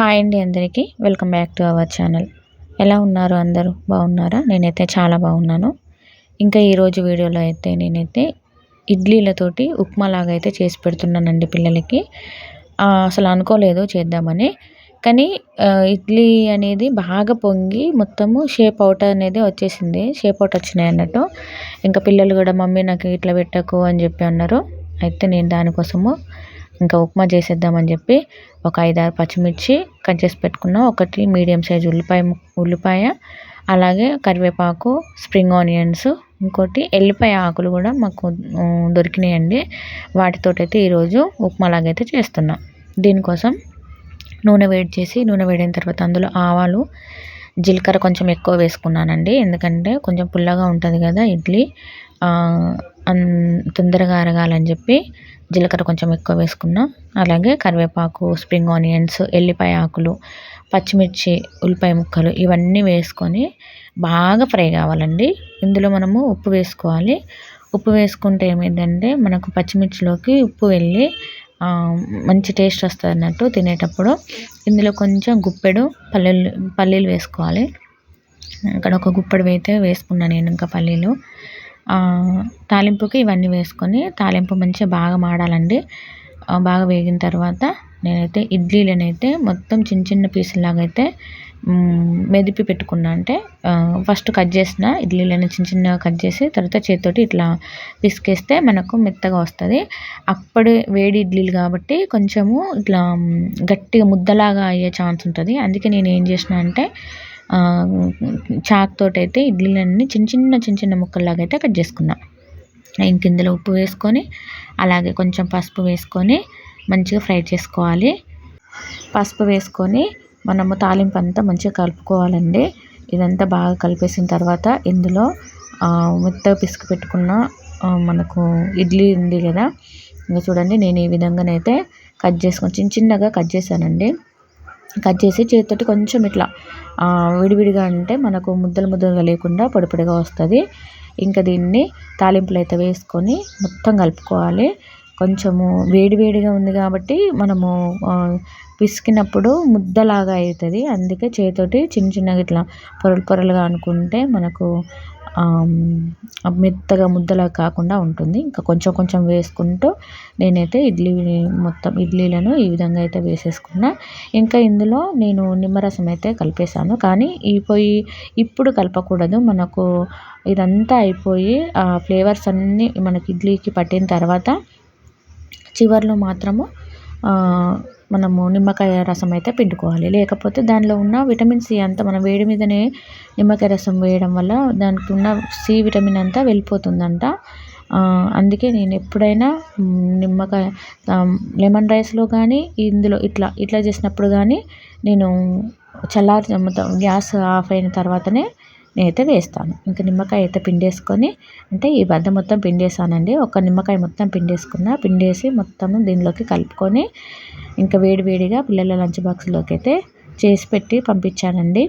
Hi అండి అందరికీ. Welcome back to our channel ఎలా ఉన్నారు అందరూ? బాగున్నారా? నేనైతే చాలా బాగున్నాను. ఇంకా ఈరోజు వీడియోలో అయితే నేనైతే ఇడ్లీలతోటి ఉప్మా లాగా అయితే చేసి పెడుతున్నానండి పిల్లలకి. అసలు అనుకోలేదు చేద్దామని. కానీ ఇడ్లీ అనేది బాగా పొంగి మొత్తము షేప్ అవుట్ అనేది వచ్చేసింది. షేప్ అవుట్ వచ్చినాయి అన్నట్టు. ఇంకా పిల్లలు కూడా మమ్మీ నాకు ఇట్లా పెట్టకు అని చెప్పి అన్నారు. అయితే నేను దానికోసము ఇంకా ఉప్మా చేసేద్దామని చెప్పి ఒక ఐదారు పచ్చిమిర్చి కట్ చేసి పెట్టుకున్న. ఒకటి మీడియం సైజ్ ఉల్లిపాయ ఉల్లిపాయ అలాగే కరివేపాకు స్ప్రింగ్ ఆనియన్స్ ఇంకోటి ఎల్లిపాయ ఆకులు కూడా మాకు దొరికినాయండి. వాటితోటైతే ఈరోజు ఉప్మా లాగైతే చేస్తున్నాం. దీనికోసం నూనె వేడి చేసి నూనె వేడిన తర్వాత అందులో ఆవాలు జీలకర్ర కొంచెం ఎక్కువ వేసుకున్నానండి. ఎందుకంటే కొంచెం పుల్లగా ఉంటుంది కదా ఇడ్లీ. తొందరగా అరగాలని చెప్పి జీలకర్ర కొంచెం ఎక్కువ వేసుకున్నా. అలాగే కరివేపాకు స్ప్రింగ్ ఆనియన్స్ ఎల్లిపాయ ఆకులు పచ్చిమిర్చి ఉల్లిపాయ ముక్కలు ఇవన్నీ వేసుకొని బాగా ఫ్రై కావాలండి. ఇందులో మనము ఉప్పు వేసుకోవాలి. ఉప్పు వేసుకుంటే ఏమైందంటే మనకు పచ్చిమిర్చిలోకి ఉప్పు వెళ్ళి మంచి టేస్ట్ వస్తుంది అన్నట్టు తినేటప్పుడు. ఇందులో కొంచెం గుప్పెడు పల్లీలు పల్లీలు వేసుకోవాలి. ఇక్కడ ఒక గుప్పెడు అయితే వేసుకున్నాను నేను ఇంకా పల్లీలు. తాలింపుకి ఇవన్నీ వేసుకొని తాలింపు మంచిగా బాగా మాడాలండి. బాగా వేగిన తర్వాత నేనైతే ఇడ్లీలనైతే మొత్తం చిన్న చిన్న పీసులాగా అయితే మెదిపి పెట్టుకున్నా. అంటే ఫస్ట్ కట్ చేసిన ఇడ్లీలను చిన్న చిన్నగా కట్ చేసి తర్వాత చేతితోటి ఇట్లా పిసికేస్తే మనకు మెత్తగా వస్తుంది. అప్పుడు వేడి ఇడ్లీలు కాబట్టి కొంచెము ఇట్లా గట్టిగా ముద్దలాగా అయ్యే ఛాన్స్ ఉంటుంది. అందుకే నేను ఏం చేసిన అంటే చాకు తోటి అయితే ఇడ్లీలన్నీ చిన్న చిన్న చిన్న చిన్న ముక్కల్లాగా అయితే కట్ చేసుకున్నా. ఇంక ఇందులో ఉప్పు వేసుకొని అలాగే కొంచెం పసుపు వేసుకొని మంచిగా ఫ్రై చేసుకోవాలి. పసుపు వేసుకొని మనము తాలింపు అంతా మంచిగా కలుపుకోవాలండి. ఇదంతా బాగా కలిపేసిన తర్వాత ఇందులో మెత్తగా పిసుకు పెట్టుకున్న మనకు ఇడ్లీ ఉంది కదా. ఇంకా చూడండి నేను ఈ విధంగానైతే కట్ చేసుకొని చిన్న చిన్నగా కట్ చేశానండి. కట్ చేసి చేతితోటి కొంచెం ఇట్లా విడివిడిగా అంటే మనకు ముద్దలు ముద్దలుగా లేకుండా పొడిపొడిగా వస్తుంది. ఇంకా దీన్ని తాలింపులు అయితే వేసుకొని మొత్తం కలుపుకోవాలి. కొంచెము వేడివేడిగా ఉంది కాబట్టి మనము పిసికినప్పుడు ముద్దలాగా అవుతుంది అందుకే చేతితోటి చిన్న చిన్నగా ఇట్లా పొరలు పొరలుగా అనుకుంటే మనకు మెత్తగా ముద్దలా కాకుండా ఉంటుంది. ఇంకా కొంచెం కొంచెం వేసుకుంటూ నేనైతే ఇడ్లీ మొత్తం ఇడ్లీలను ఈ విధంగా అయితే వేసేసుకున్నా. ఇంకా ఇందులో నేను నిమ్మరసం అయితే కలిపేసాను కానీ ఈ పొయ్యి ఇప్పుడు కలపకూడదు. మనకు ఇదంతా అయిపోయి ఆ ఫ్లేవర్స్ అన్నీ మనకి ఇడ్లీకి పట్టిన తర్వాత చివర్లో మాత్రము మనము నిమ్మకాయ రసం అయితే పిండుకోవాలి. లేకపోతే దానిలో ఉన్న విటమిన్ సి అంతా మనం వేడి మీదనే నిమ్మకాయ రసం వేయడం వల్ల దానికి ఉన్న సి విటమిన్ అంతా వెళ్ళిపోతుందంట. అందుకే నేను ఎప్పుడైనా నిమ్మకాయ లెమన్ రైస్లో కానీ ఇందులో ఇట్లా ఇట్లా చేసినప్పుడు కానీ నేను చల్లారి గ్యాస్ ఆఫ్ అయిన తర్వాతనే నేనైతే వేస్తాను. ఇంకా నిమ్మకాయ అయితే పిండేసుకొని అంటే ఈ బద్ద మొత్తం పిండేసానండి. ఒక నిమ్మకాయ మొత్తం పిండేసుకున్న పిండేసి మొత్తం దీనిలోకి కలుపుకొని ఇంకా వేడివేడిగా పిల్లల లంచ్ బాక్స్లోకి అయితే చేసి పెట్టి పంపించానండి.